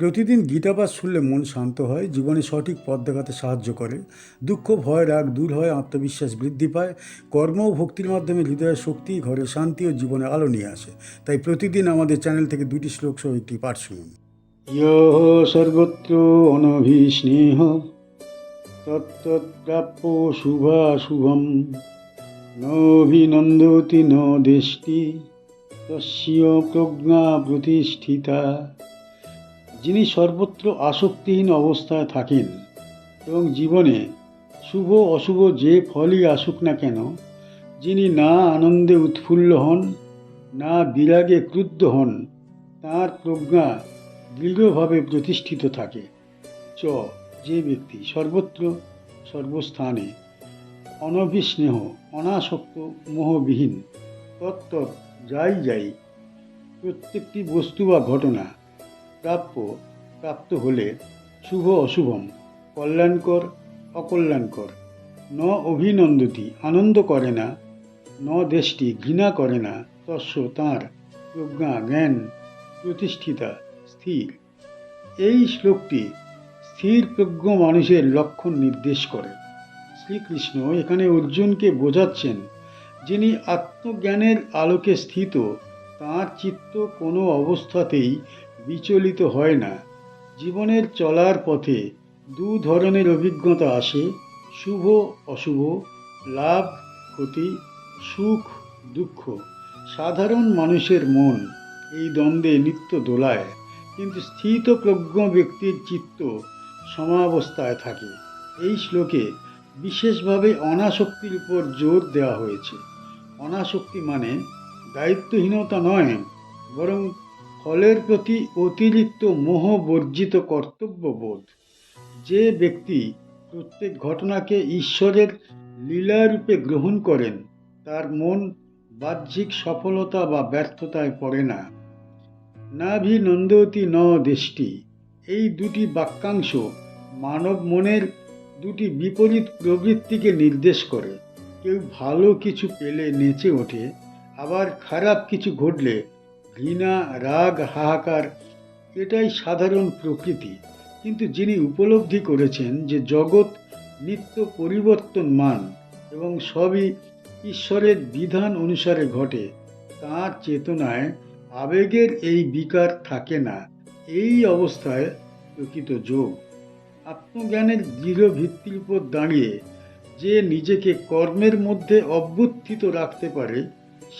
প্রতিদিন গীতাপাঠ শুনলে মন শান্ত হয়, জীবনে সঠিক পথ দেখাতে সাহায্য করে। দুঃখ, ভয়, রাগ দূর হয়, আত্মবিশ্বাস বৃদ্ধি পায়। কর্ম ও ভক্তির মাধ্যমে হৃদয়ের শক্তি, ঘরে শান্তি ও জীবনে আলো নিয়ে আসে। তাই প্রতিদিন আমাদের চ্যানেল থেকে দুটি শ্লোক সহ একটি পাঠ শুনুন। সর্বত্র অনভিস্নেহ, তত্তৎপ্রাপ্য শুভাশুভম, নভিনন্দতি ন দেশটি তস্য প্রজ্ঞা প্রতিষ্ঠিতা। যিনি সর্বত্র আসক্তিহীন অবস্থায় থাকেন এবং জীবনে শুভ অশুভ যে ফলই আসুক না কেন, যিনি না আনন্দে উৎফুল্ল হন, না বিরাগে ক্রুদ্ধ হন, তাঁর প্রজ্ঞা দৃঢ়ভাবে প্রতিষ্ঠিত থাকে। চ, যে ব্যক্তি সর্বত্র সর্বস্থানে অনভিস্নেহ, অনাসক্ত, মোহবিহীন তত্ত্ব যাই যাই, প্রত্যেকটি বস্তু বা ঘটনা প্রাপ্য, প্রাপ্ত হলে শুভ অশুভম, কল্যাণকর, অকল্যাণকর। ন অভিনন্দতি আনন্দ করে না, ন দেশটি ঘৃণা করে না, তস্য তাঁর প্রজ্ঞা, জ্ঞান, প্রতিষ্ঠিতা, স্থির। এই শ্লোকটি স্থির প্রজ্ঞ মানুষের লক্ষণ নির্দেশ করে। শ্রীকৃষ্ণ এখানে অর্জুনকে বোঝাচ্ছেন, যিনি আত্মজ্ঞানের আলোকে স্থিত, তাঁর চিত্ত কোনো অবস্থাতেই বিচলিত হয় না। জীবনের চলার পথে দু ধরনের অভিজ্ঞতা আসে, শুভ, অশুভ, লাভ, ক্ষতি, সুখ, দুঃখ। সাধারণ মানুষের মন এই দ্বন্দ্বে নিত্য দোলায়, কিন্তু স্থিত প্রজ্ঞ ব্যক্তির চিত্ত সমাবস্থায় থাকে। এই শ্লোকে বিশেষভাবে অনাসক্তির উপর জোর দেওয়া হয়েছে। অনাসক্তি মানে দায়িত্বহীনতা নয়, বরং ফলের প্রতি অতিরিক্ত মোহ মোহবর্জিত কর্তব্যবোধ। যে ব্যক্তি প্রত্যেক ঘটনাকে ঈশ্বরের লীলারূপে গ্রহণ করেন, তার মন বাহ্যিক সফলতা বা ব্যর্থতায় পড়ে না। নাভিনন্দতি ন দেশটি এই দুটি বাক্যাংশ মানব মনের দুটি বিপরীত প্রবৃত্তিকে নির্দেশ করে। কেউ ভালো কিছু পেলে নেচে ওঠে, আবার খারাপ কিছু ঘটলে ঘৃণা, রাগ, হাহাকার, এটাই সাধারণ প্রকৃতি। কিন্তু যিনি উপলব্ধি করেছেন যে জগৎ নিত্য পরিবর্তনমান এবং সবই ঈশ্বরের বিধান অনুসারে ঘটে, তাঁর চেতনায় আবেগের এই বিকার থাকে না। এই অবস্থায় প্রকৃত যোগ। আত্মজ্ঞানের দৃঢ় ভিত্তির উপর দাঁড়িয়ে যে নিজেকে কর্মের মধ্যে অভ্যুত্থিত রাখতে পারে,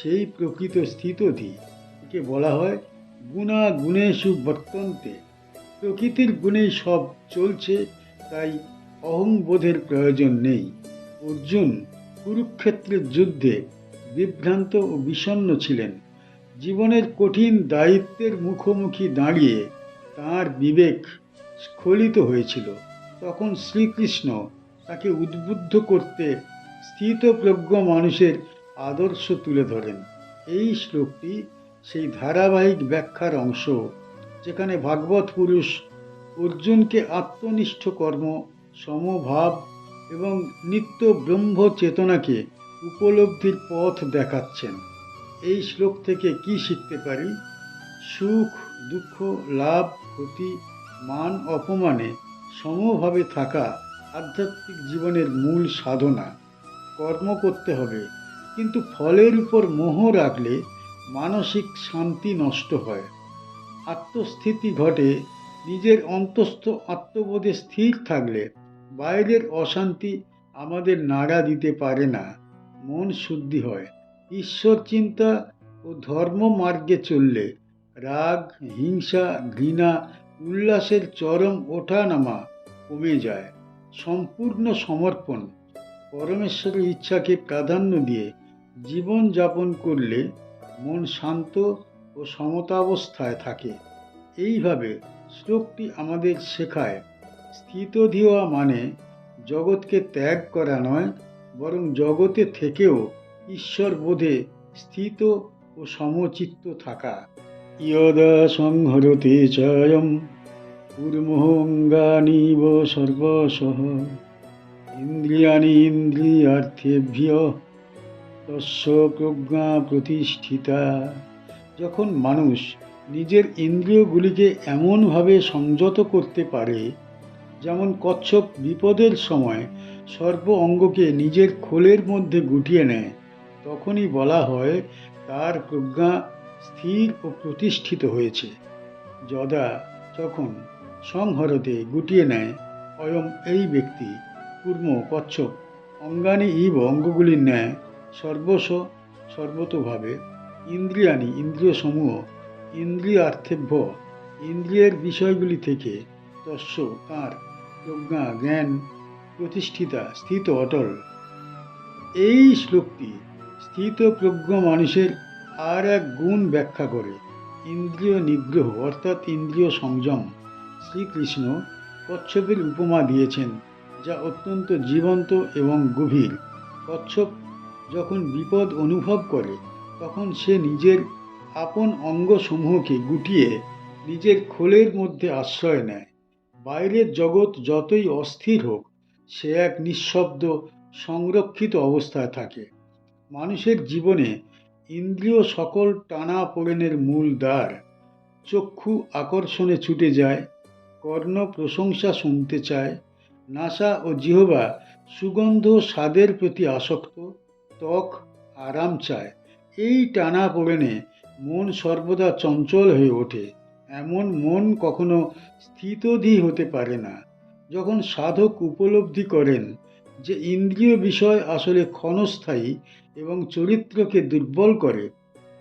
সেই প্রকৃত স্থিতধি। একে বলা হয় গুণা গুণেশু বর্তন্তে প্রকৃতির গুণেই সব চলছে, তাই অহংবোধের প্রয়োজন নেই। অর্জুন কুরুক্ষেত্রের যুদ্ধে বিভ্রান্ত ও বিষণ্ণ ছিলেন। জীবনের কঠিন দায়িত্বের মুখোমুখি দাঁড়িয়ে তার বিবেক স্খলিত হয়েছিল। তখন শ্রীকৃষ্ণ তাকে উদ্বুদ্ধ করতে স্থিতপ্রজ্ঞ মানুষের আদর্শ তুলে ধরেন। এই শ্লোকটি সেই ধারাবাহিক ব্যাখ্যার অংশ, যেখানে ভাগবত পুরুষ অর্জুনকে আত্মনিষ্ঠ কর্ম, সমভাব এবং নিত্য ব্রহ্ম চেতনাকে উপলব্ধির পথ দেখাচ্ছেন। এই শ্লোক থেকে কি শিখতে পারি? সুখ, দুঃখ, লাভ, ক্ষতি, মান, অপমানে সমভাবে থাকা আধ্যাত্মিক জীবনের মূল সাধনা। কর্ম করতে হবে, কিন্তু ফলের উপর মোহ রাখলে মানসিক শান্তি নষ্ট হয়। আত্মস্থিতি ঘটে, নিজের অন্তস্থ আত্মবোধে স্থির থাকলে বাইরের অশান্তি আমাদের নাড়া দিতে পারে না, মন শুদ্ধি হয়। ঈশ্বর চিন্তা ও ধর্ম মার্গে চললে রাগ, হিংসা, ঘৃণা, উল্লাসের চরম ওঠানামা কমে যায়। সম্পূর্ণ সমর্পণ, পরমেশ্বরের ইচ্ছাকে প্রাধান্য দিয়ে জীবন যাপন করলে মন শান্ত ও সমতাবস্থায় থাকে। এইভাবে শ্লোকটি আমাদের শেখায় স্থিতধি হওয়া মানে জগৎকে ত্যাগ করা নয়, বরং জগতে থেকেও ঈশ্বর বোধে স্থিত ও সমচিত্ত থাকা। ইয়দা সংহরতে চয়ম কুর্মহঙ্গানিব সর্বসহ ইন্দ্রিয়াণি ইন্দ্রিয়ার্থেভ্য তস্য প্রজ্ঞা প্রতিষ্ঠিতা। যখন মানুষ নিজের ইন্দ্রিয়গুলিকে এমনভাবে সংযত করতে পারে, যেমন কচ্ছপ বিপদের সময় সর্ব অঙ্গকে নিজের খোলের মধ্যে গুটিয়ে নেয়, তখনই বলা হয় তার প্রজ্ঞা স্থির ও প্রতিষ্ঠিত হয়েছে। যদা যখন সংহরতে গুটিয়ে নেয়, অয়ম এই ব্যক্তি কুর্ম কচ্ছপ অঙ্গানি ইব অঙ্গগুলির ন্যায় সর্বস্ব সর্বতোভাবে ইন্দ্রিয়ানি ইন্দ্রিয় সমূহ ইন্দ্রিয়ার্থেভ্য, ইন্দ্রিয়ের বিষয়গুলি থেকে তস্য, তাঁর, প্রজ্ঞা, জ্ঞান, প্রতিষ্ঠিতা, স্থিত, অটল। এই শ্লোকটি স্থিত, প্রজ্ঞ মানুষের আর এক গুণ ব্যাখ্যা করে ইন্দ্রিয় নিগ্রহ, অর্থাৎ ইন্দ্রিয় সংযম শ্রীকৃষ্ণ কচ্ছপের উপমা দিয়েছেন, যা অত্যন্ত জীবন্ত এবং গভীর। কচ্ছপ যখন বিপদ অনুভব করে, তখন সে নিজের আপন অঙ্গসমূহকে গুটিয়ে নিজের খোলের মধ্যে আশ্রয় নেয়। বাইরের জগৎ যতই অস্থির হোক, সে এক নিঃশব্দ, সংরক্ষিত অবস্থায় থাকে। মানুষের জীবনে ইন্দ্রিয় সকল টানা পোড়েনের মূল দ্বার, চক্ষু আকর্ষণে ছুটে যায়, কর্ণ প্রশংসা শুনতে চায়, নাসা ও জিহবা সুগন্ধ স্বাদের প্রতি আসক্ত ত্বক আরাম চায়। এই টানা পোড়েনে মন সর্বদা চঞ্চল হয়ে ওঠে। এমন মন কখনো স্থিতধী হতে পারে না। যখন সাধক উপলব্ধি করেন যে ইন্দ্রিয় বিষয় আসলে ক্ষণস্থায়ী এবং চরিত্রকে দুর্বল করে,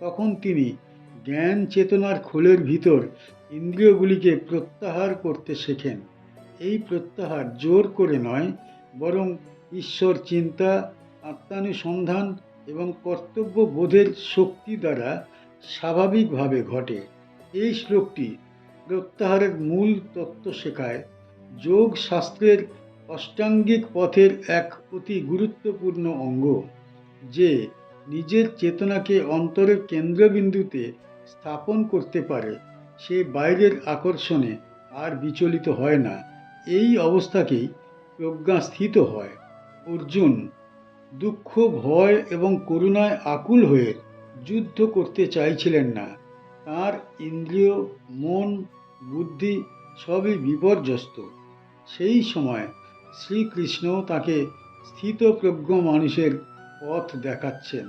তখন তিনি জ্ঞান চেতনার খোলের ভিতর ইন্দ্রিয়গুলিকে প্রত্যাহার করতে শেখেন। এই প্রত্যাহার জোর করে নয়, বরং ঈশ্বর চিন্তা আত্মানুসন্ধান এবং কর্তব্য বোধের শক্তি দ্বারা স্বাভাবিকভাবে ঘটে। এই শ্লোকটি প্রত্যাহারের মূল তত্ত্ব শেখায়। যোগ শাস্ত্রের অষ্টাঙ্গিক পথের এক অতি গুরুত্বপূর্ণ অঙ্গ, যে নিজের চেতনাকে অন্তরের কেন্দ্রবিন্দুতে স্থাপন করতে পারে, সে বাইরের আকর্ষণে আর বিচলিত হয় না। এই অবস্থাকেই প্রজ্ঞা স্থিত হয়। অর্জুন দুঃখ, ভয় এবং করুণায় আকুল হয়ে যুদ্ধ করতে চাইছিলেন না। তার ইন্দ্রিয়, মন, বুদ্ধি সবই বিপর্যস্ত। সেই সময় শ্রীকৃষ্ণ তাকে স্থিতপ্রজ্ঞ মানুষের পথ দেখাচ্ছেন।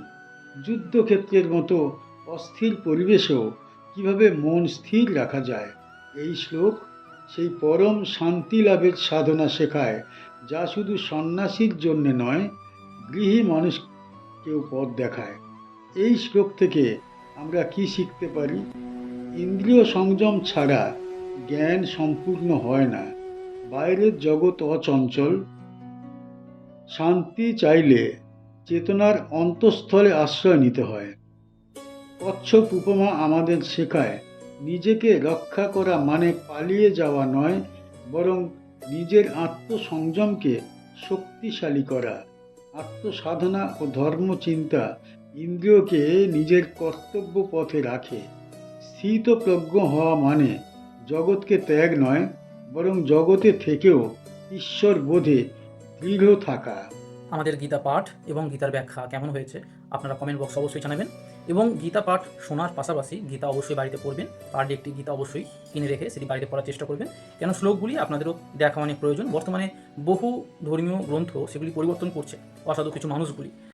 যুদ্ধক্ষেত্রের মতো অস্থির পরিবেশেও কীভাবে মন স্থির রাখা যায়, এই শ্লোক সেই পরম শান্তি লাভের সাধনা শেখায়, যা শুধু সন্ন্যাসীর জন্য নয় গৃহী মানুষকেও পথ দেখায়। এই শ্লোক থেকে আমরা কি শিখতে পারি? ইন্দ্রিয় সংযম ছাড়া জ্ঞান সম্পূর্ণ হয় না। বাইরের জগৎ অচঞ্চল। শান্তি চাইলে চেতনার অন্তঃস্থলে আশ্রয় নিতে হয়। কচ্ছপ উপমা আমাদের শেখায়, নিজেকে রক্ষা করা মানে পালিয়ে যাওয়া নয়, বরং নিজের আত্মসংযমকে শক্তিশালী করা। আত্মসাধনা ও ধর্মচিন্তা ইন্দ্রিয়কে নিজের কর্তব্য পথে রাখে। স্থিত প্রজ্ঞ হওয়া মানে জগৎকে ত্যাগ নয়, বরং জগতে থেকেও ঈশ্বর বোধে দৃঢ় থাকা। আমাদের গীতা পাঠ এবং গীতার ব্যাখ্যা কেমন হয়েছে আপনারা কমেন্ট বক্স অবশ্যই জানাবেন। এবং গীতা পাঠ শোনার পাশাপাশি গীতা অবশ্যই বাড়িতে পড়বেন পার ডে একটি গীতা অবশ্যই কিনে রেখে সেটি বাড়িতে পড়ার চেষ্টা করবেন। কেন শ্লোকগুলি আপনাদেরও দেখা অনেক প্রয়োজন। বর্তমানে বহু ধর্মীয় গ্রন্থ সেগুলি পরিবর্তন করছে অসাধু কিছু মানুষগুলি।